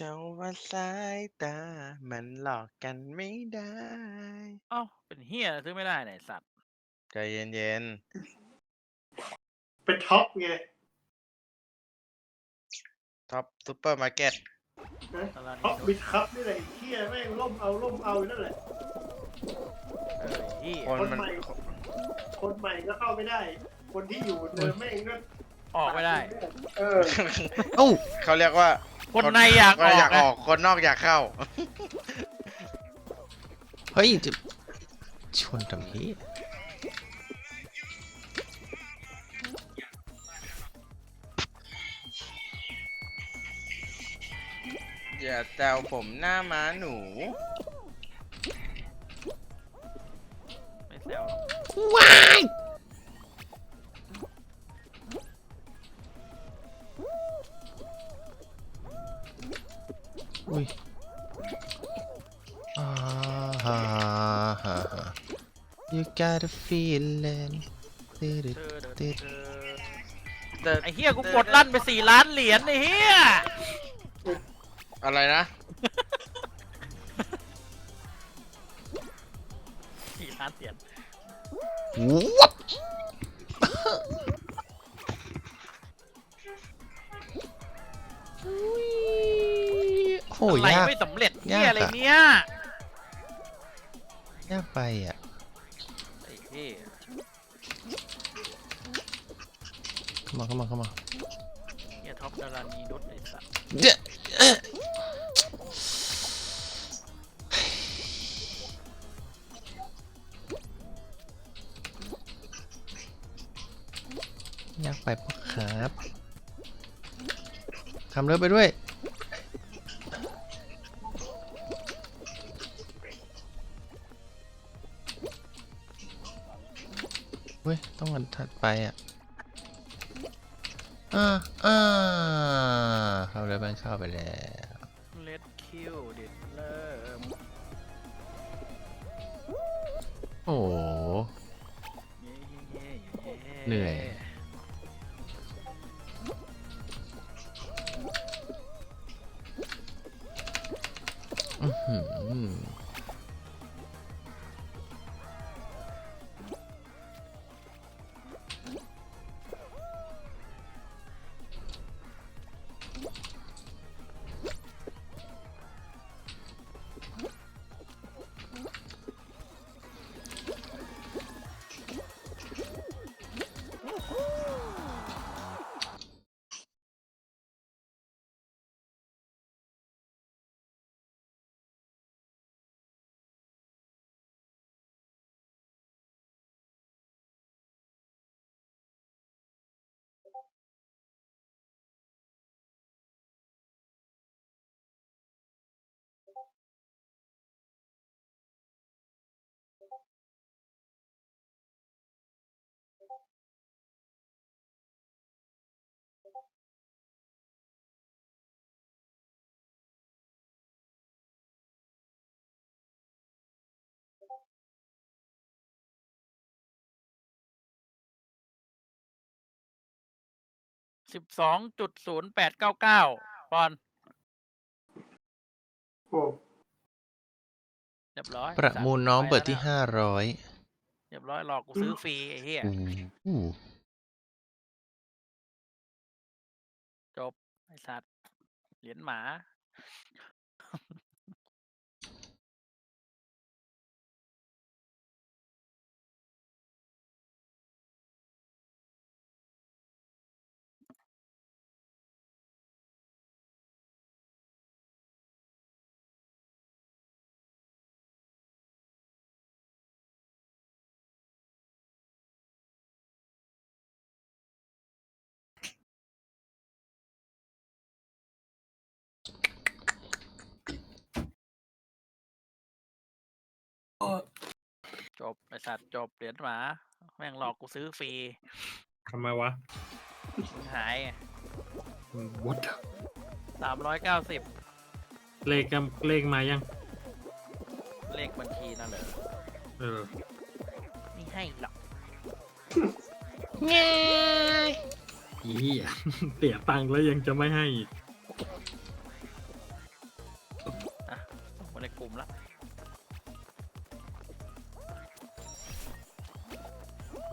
เขาว่าสายตา มันหลอกกันไม่ได้ เอ้าเป็นเฮียซื้อไม่ได้ไหนยไอ้สัตว์ใจเย็นเป็นท็อปไงๆ ท็อปซูเปอร์มาร์เก็ตนะตลาดท็อปนี้บิดคัพนี่แหละไอ้เฮียแม่งล่มเอาล่มเอาอยู่นั่นแหละ เออเฮียคนมัน คนใหม่ คนใหม่ก็เข้าไม่ได้ คนที่อยู่เดิมแม่งก็ออกไม่ได้ เออ เอ้าเขาเรียกว่า คนในอยากออกอยากนะออก คนนอกอยากเข้า เฮ้ยจะชนทำเฮียอย่าแซวผมหน้าม้าหนู ไม่แซวหรอกว้ายอุ้ย got a feeling ตืดเธอเดินตืดไอ้เฮียกูกดลั่นไปสี่ล้านเหรียญไอ้เฮียอะไรนะสี่ล้านเหรียญวับโอ้ยอะไรยากไม่สำเร็จเฮียากยอะอะไรเนี่ยยากไปอะ ไอ้เฮียเข้ามาเข้ามาเข้ามาเฮียท็อปดารานีนุชไอ้สัตว์เดี๋ยวเอ๊ะยากไปปะครับทำเลิฟไปด้วย ว้ย ต้องอันถัดไปอะอ่าอ่าเข้าเลยมันเข้าไปแล้วเลดคิวเด็ดเริ่มโอ้โหเย้เย้เย้เหนื่อย อื้อหือ สิบสองจุดศูนย์แปดเก้าเก้าปอนด์โอ้เรียบร้อยประมูลน้องไปเปิดที่แล้วนะห้าร้อยเรียบร้อยหลอกกูซื้อฟรีไอ้เหี้ยอู้จบไอ้สัตว์เหรียญหมา จบไอ้สัตว์จบเหรียญหมา แม่งหลอกกูซื้อฟรีทำไมวะมึงหายวัดสามร้อยเก้าสิบเลขกันเลขมายัง เลขบัญชีนั่นเหรอเออไม่ให้หรอกง่ายอีเหี้ยเสียตังค์แล้วยังจะไม่ให้อีก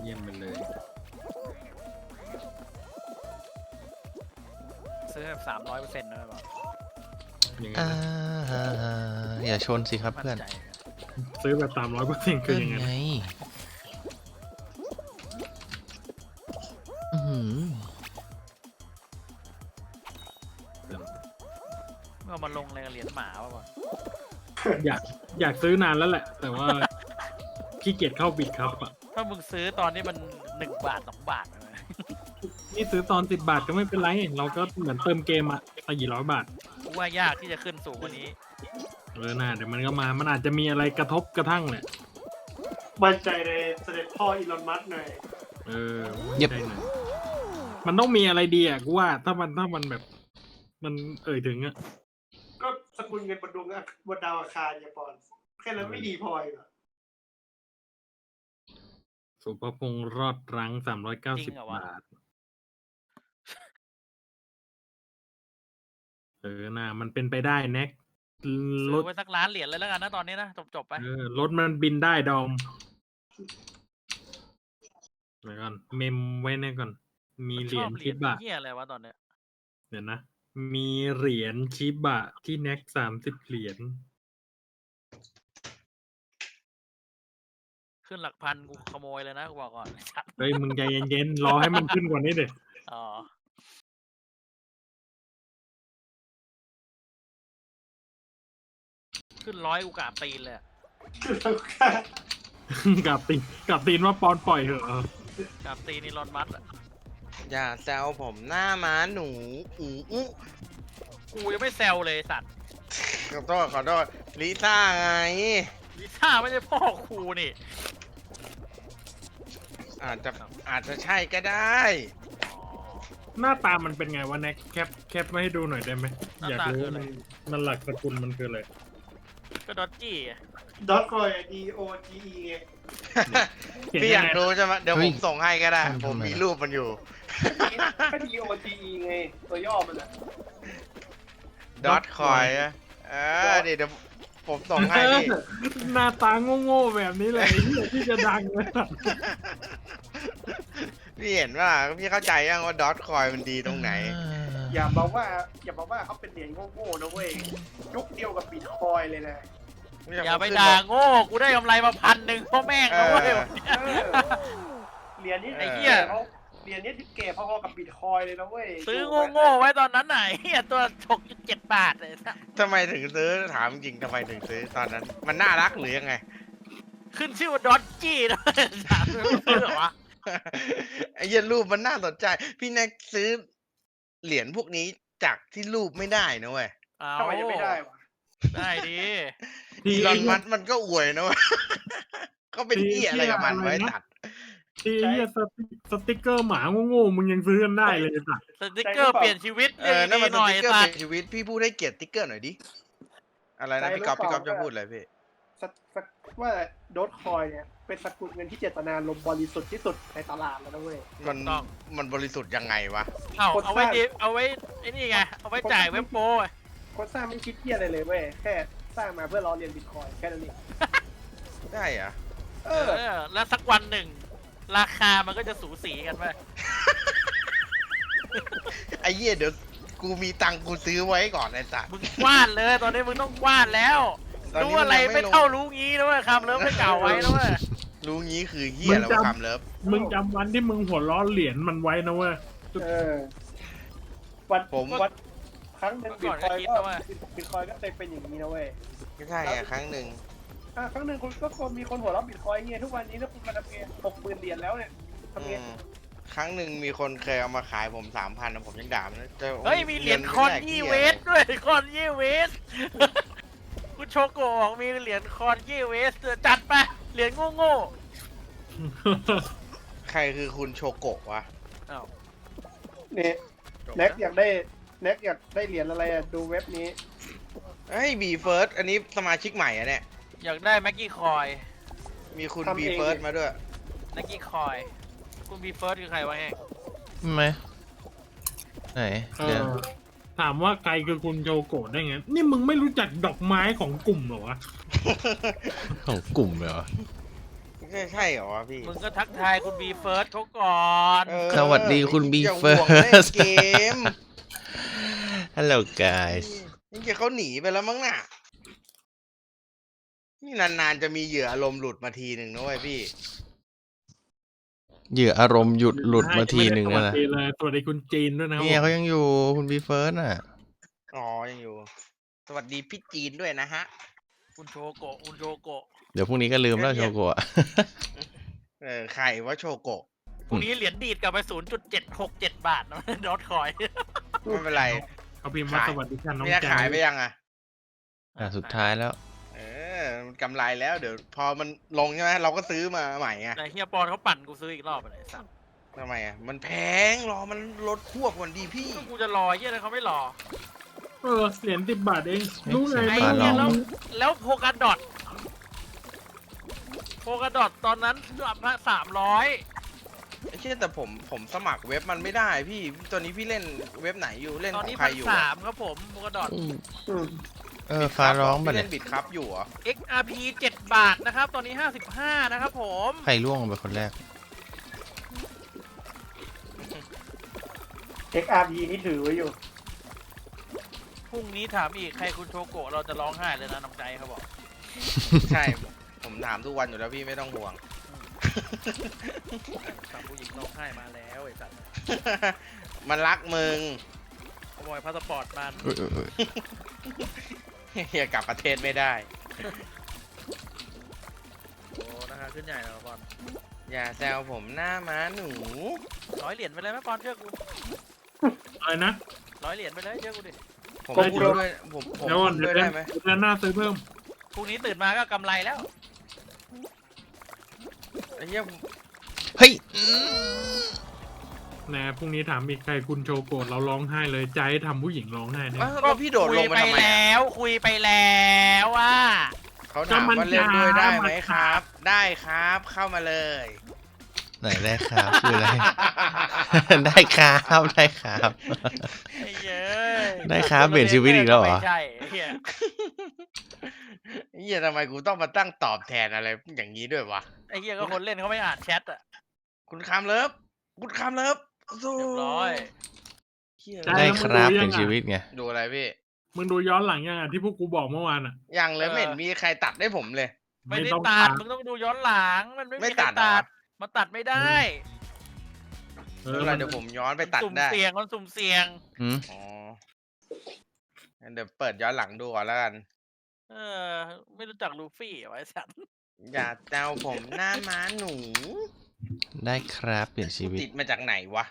เยี่ยมไปเลย ซื้อแบบสามร้อยเปอร์เซ็นต์นะแบบยังไงอ่านะอย่าชนสิครับมั่เพื่อนนใจซื้อแบบสามร้อยเปอร์เซ็นต์คือเพื่อนยังไงไงนะอื้อหือเมื่อมาลงอะไรกับเหรียญหมาป่ะวะอยากอยากซื้อนานแล้วแหละ แต่ว่าขี้เกียจเข้าบิดครับอะ ถ้ามึงซื้อตอนนี้มันหนึ่งบาทสองบาทนะนี่ซื้อตอนสิบบาทก็ไม่เป็นไร เราก็เหมือนเติมเกมอะสี่ร้อยบาท กูว่ายากที่จะขึ้นสูงกว่านี้ เออน่าเดี๋ยวมันก็มา มันอาจจะมีอะไรกระทบกระทั่งแหละมั่นใจในเสด็จพ่ออีลอนมัสก์หน่อยเออเย็บ ใช่หน่อยมันต้องมีอะไรดีอะกูว่า ถ้ามันถ้ามันแบบ มันเอ่ยถึงอะก็สกุลเงินบนดวงอะบนดาวอังคารอย่าปอน แค่นั้นไม่ดีพออีกเหรอ สุภพงษ์รอดรังสามร้อยเก้าจริสิบงเหรอวะ บาท เออน่ะมันเป็นไปได้แน็กรซื้อถไว้สักล้านเหรียญเลยแล้วกันนะตอนนี้นะจบจบๆไป เออรถมันบินได้ดอมเดี๋ยวก่อน เมมไว้เนี่ยก่อน มีเหรียญชอบเหรีชิยญบะเหี้ยอะไรวะตอนเนี้ยเดี๋ยวนะ มีเหรียญชิบะที่แน็กสามสิบเหรียญ ขึ้นหลักพันกูขโมยเลยนะกูบอกก่อนสัตว์เฮ้ยมึงใจเย็นๆรอให้มันขึ้นกว่านี้เด็อ๋อขึ้นร้อยกูกราบตีนเลยอะกับตีนกับตีนว่าปอนปล่อยเหอะกราบตีนนี่รอนมัดอะอย่าแซวผมหน้าม้าหนูอูอู้กูยังไม่แซวเลยสัตว์ขอโทษขอโทษลิซ่าไง ลิซ่าไม่ใช่พ่อครูนี่อาจจะอาจจะใช่ก็ได้อ๋อหน้าตามันเป็นไงวะแน็กแคปแคปมาให้ดูหน่อยได้ไหมหน้าอยากตารู้คืออะไร มันมันหลักสกุลมันคืออะไรก็ดอตจี้อะดอทคอย D O G E ไงเขียนพี่อยัยางกไงรู้ใช่ไหมเดี๋ยวเฮ้ผยมส่งให้ก็ได้มันผมทำไมมีล่ะรูปมันอยู่ ก็ D O G E ไง ตัวย่อมันอะดอทคอยเออเดี๋ยวเดี๋ยว ผมส่งให้พี่เออหน้าตาโง่ๆแบบนี้เลยไอ้เหี้ยที่จะดังเลยพี่เห็นว่าพี่เข้าใจยังว่าดอทคอยมันดีตรงไหน อย่าบอกว่า อย่าบอกว่าเขาเป็นเหรียญโง่ๆนะเว้ยยุคเดียวกับบิตคอยเลยนะอย่าไปด่าโง่กูได้กำไรมาพันหนึ่งเพราะแม่งนะเว้ยเออวันเนี้ยเออเหรียญนี้ไอ้เหี้ย เขาเหรียญนี้ที่เก๋พอๆกับบิตคอยเลยนะเว้ยซื้อโง่ๆไว้ตอนนั้นไหนเฮียตัวถกเจ็ดบาทเลยสัสทำไมถึงซื้อถามจริงทำไมถึงซื้อตอนนั้น มันน่ารักหรือยังไง ขึ้นชื่อว่าดอตจี้นะถามซื้อเหรอวะไอ้เหี้ยันรูปมันน่าสนใจ พี่แน็กซื้อเหรียญพวกนี้จากที่รูปไม่ได้นะเว้ยเอาทำไมจะไม่ได้วะได้ดีทีอีลอนมัสก์มันก็อวยนะเว้ยก็เป็นที่เหี้ยอะไรกับมันไว้ที่อะ ไรนะตัดทีเหี้ยสติสติ๊กเกอร์หมาโง่ๆมึงยังซื้อกันได้เลยสัตว์สติกเกอร์เปลี่ยนชีวิตเออนั่นมันดีๆหน่อยสติ๊กเกอร์สัเปสลี่ยนชีวิตพี่พูดให้เกียรติสติ๊กเกอร์หน่อยดิอะไรนะพี่ก๊อฟพี่ก๊อฟจะพูดอะไรพี่สักสักว่าดอทคอยเนี่ยเป็นสกุลเงินที่เจตนาลมบริสุทธิ์ที่สุดในตลาดแล้วนะเว้ย มันมันบริสุทธิ์ยังไงวะเอาคนเอาไว้สร้างดีเอาไว้ไอ้นี่ไงเอาไว้จ่ายเว็บโป้ไงคนสร้างไม่คิดเที่ยอะไรเลยเว้ยแค่สร้างมาเพื่อล้อเลียนบิตคอยแค่นั้นเองได้เหรอะเอเอออแล้วสักวันหนึ่ง ราคามันก็จะสูสีกันไปไอ้เหี้ยเดี๋ยวกูมีตังค์กูซื้อไว้ก่อนไอ้สัส มึงกว้านเลย ตอนนี้มึงต้องกว้านแล้ว ตอนนี้รู้อะไรมันยังไม่ไม่ลง เท่ารู้งี้นะเว้ยคำเลิฟไม่เก่าไว้นะเว้ยรู้งี้คือเหี้ยแล้วคำเลิฟมึงจำวันที่มึงหัวล้อเหรียญมันไว้นะเว้ย เออวันผมวันครั้งหนึ่งเมื่บิอตก่อนคอยก็คิดก็นะเว้ยบิตคอยก็เคยเป็นอย่างนี้นะเว้ยไม่ใช่อะครั้งหนึ่ง อะครั้งหนึ่งคุณก็คนมีคนหัวเราะบิตคอยเงี้ยทุกวันนี้ถ้าคุณมาทำเองหกหมื่นเหรียญแล้วเนี่ยทำอืไงมครั้งหนึ่งมีคนเคยเอามาขายผมสามพันนะผมยังด่ามันนะจะเฮ้ย มีเหรียญคอนยี่เวสด้วยคอนยี่เวส คุณโชโกะบอกมีเหรียญคอนยี่เวสด้วยจัดไปเหรียญโง่ใครคือคุณโชโกะวะๆอ้าวเนี่ยจบแน็กนะอยากได้แน็กอยากได้เหรียญอะไรอะดูเว็บนี้ เฮ้ยบีเฟิร์สอันนี้สมาชิกใหม่อะเนี่ย อยากได้แม็กกี้คอยมีคุณทำบีเอง เฟิร์สดิมาด้วย แม็กกี้คอย คุณบีเฟิร์สคือใครวะแห้งไหมไหนเอเดี๋ยวอถามว่าใครคือคุณโจโกะได้ไง นี่มึงไม่รู้จักดอกไม้ของกลุ่มเหรอวะ ของกลุ่มเหรอใช่ใช่เหรอวะพี่มึงก็ทักทายคุณบีเฟิร์สเขาก่อนเออสวัสดีคุณ B อย่าห่วงเล่น First เกม Hello guys นี่เกเขาหนีไปแล้วมั้งน่ะ นี่นานๆจะมีเหยื่ออารมณ์หลุดมาทีหนึ่งนะเว้ยพี่ เหยื่ออารมณ์หยุดหลุดมาทีหนึ่งไม่แล้วได้นะสวัสดีเลยสวัสดีคุณจีนด้วยนะครับเนี่ยเขายังอยู่คุณบีเฟิร์สน่ะ อ๋อ ยังอยู่ สวัสดีพี่จีนด้วยนะฮะ คุณโชโกะคุณโชโกะเดี๋ยวพรุ่งนี้ก็ลืมแล้วเงีโชยบๆโกะเออใครว่าโชโกะพรุ่งนี้เหรียญดีดกลับไป0.767บาทนะดอทคอยไม่เป็นไรเขาพิมพ์ว่าขายสวัสดีค่ะน้องเนี่ยแจ๊ขายไปยังอะอะสุดท้ายแล้วเออ มันกำไรแล้วเดี๋ยวพอมันลงใช่ไหมเราก็ซื้อมาใหม่ไงแต่เฮียปอนเขาปั่นกูซื้ออีกรอบไปเลยสัตว์ทำไมอะมันแพงรอมันลดควบก่อนดีพี่ก็กูจะรอเฮียอะไรเขาไม่รอเออเหรียญสิบบาทเองเฮ้ยรู้ไงเสียงไอ้ฟ้าเฮียร้แล้อวงแล้วโพกาดอทโพกาดอทตอนนั้นสามร้อยไอ้เช่แต่ผมผมสมัครเว็บมันไม่ได้พี่ตอนนี้พี่เล่นเว็บไหนอยู่เล่นตอนของนี้ใครพันอยู่สาอะมครับผมโพกาดอทอืม เออฟ้าร้องปะพี่เนี่เล่ยนบิดครับอยู่เหรอ XRP 7 บาทนะครับ ตอนนี้ 55 นะครับผม ใครล่วงลงไปคนแรกเอ็กอาร์พีนี่ถือไว้อยู่ พรุ่งนี้ถามอีก ใครคุณโชโกะเราจะร้องไห้เลยนะน้ำใจเขาบอก ใช่ ผมถามทุกวันอยู่แล้วพี่ไม่ต้องห่วง สาวผู้หญิงร้องไห้มาแล้วไอ้สัตว์มันรักมึง ขโมยพาสปอร์ตมันอยอุ๊ยอุ๊ยเฮียกลับประเทศไม่ได้ โอ้นะคะขึ้นใหญ่แล้วบอลอย่าแซวผมหน้าม้าหนู ร้อยเหรียญไปเลยไหมบอลเชื่อกูอะไรนะร้อยเหรียญไปเลยเชื่อกูดิผมพูดด้วยผมผมเดี๋ยวก่อนพูดเดี๋ด้วยวยได้ไหมเดือนหน้าซื้อเพิ่มพรุ่งนี้ตื่นมาก็กำไรแล้วไอ้เหี้ยเฮ้ย นะพรุ่งนี้ถามอีกใครคุณโชโกะเราร้องไห้เลยใจให้ทำผู้หญิงร้องไห้เนี่ยอ้าวแล้วพี่โดดลงคุยมาไปทำไมแล้อะวคุยไปแล้วว่า เขาถามว่าเล่นด้วยได้ไหมครับ ได้ครับเข้ามาเลย ไหนได้ครับคืออะไร ได้ครับได้ครับ ไอ้เย้ยได้ครับเปลี่ยนชีวิตอีกแล้วเหรอ ไม่ใช่ไอ้เหี้ยเฮียทำไมกูต้องมาตั้งตอบแทนอะไรอย่างนี้ด้วยวะ ไอ้เหี้ยก็คนเล่นเขาไม่อ่านแชทอะคุณคามเลิฟ คุณคามเลิฟสู้ เรียบร้อยเหี้ยได้ ได้ครับเป็นชีวิตไงดูอะไรพี่ มึงดูย้อนหลังยังอะที่พวกกูบอกเมื่อวานอะ ยังเลยไม่เห็นมีใครตัดให้ผมเลย ไม่ได้ต้องตัดตามมึงต้องดูย้อนหลัง มันไม่ไม่มีใครตัดเหรอ ตัดมันตัดไม่ได้เอเมื่ออไหรมันเดี๋ยวผมย้อนไปตัดสุ่มได้ เสียงมันสุ่มเสียง หืมอ๋องั้นเดี๋ยวเปิดย้อนหลังดูก่อนแล้วกัน เออ ไม่รู้จักลูฟี่เหรอไอ้สัตว์อย่าแซวผมหน้าม้าหนู ได้ครับเปลี่ยนชีวิตติดมาจากไหนวะ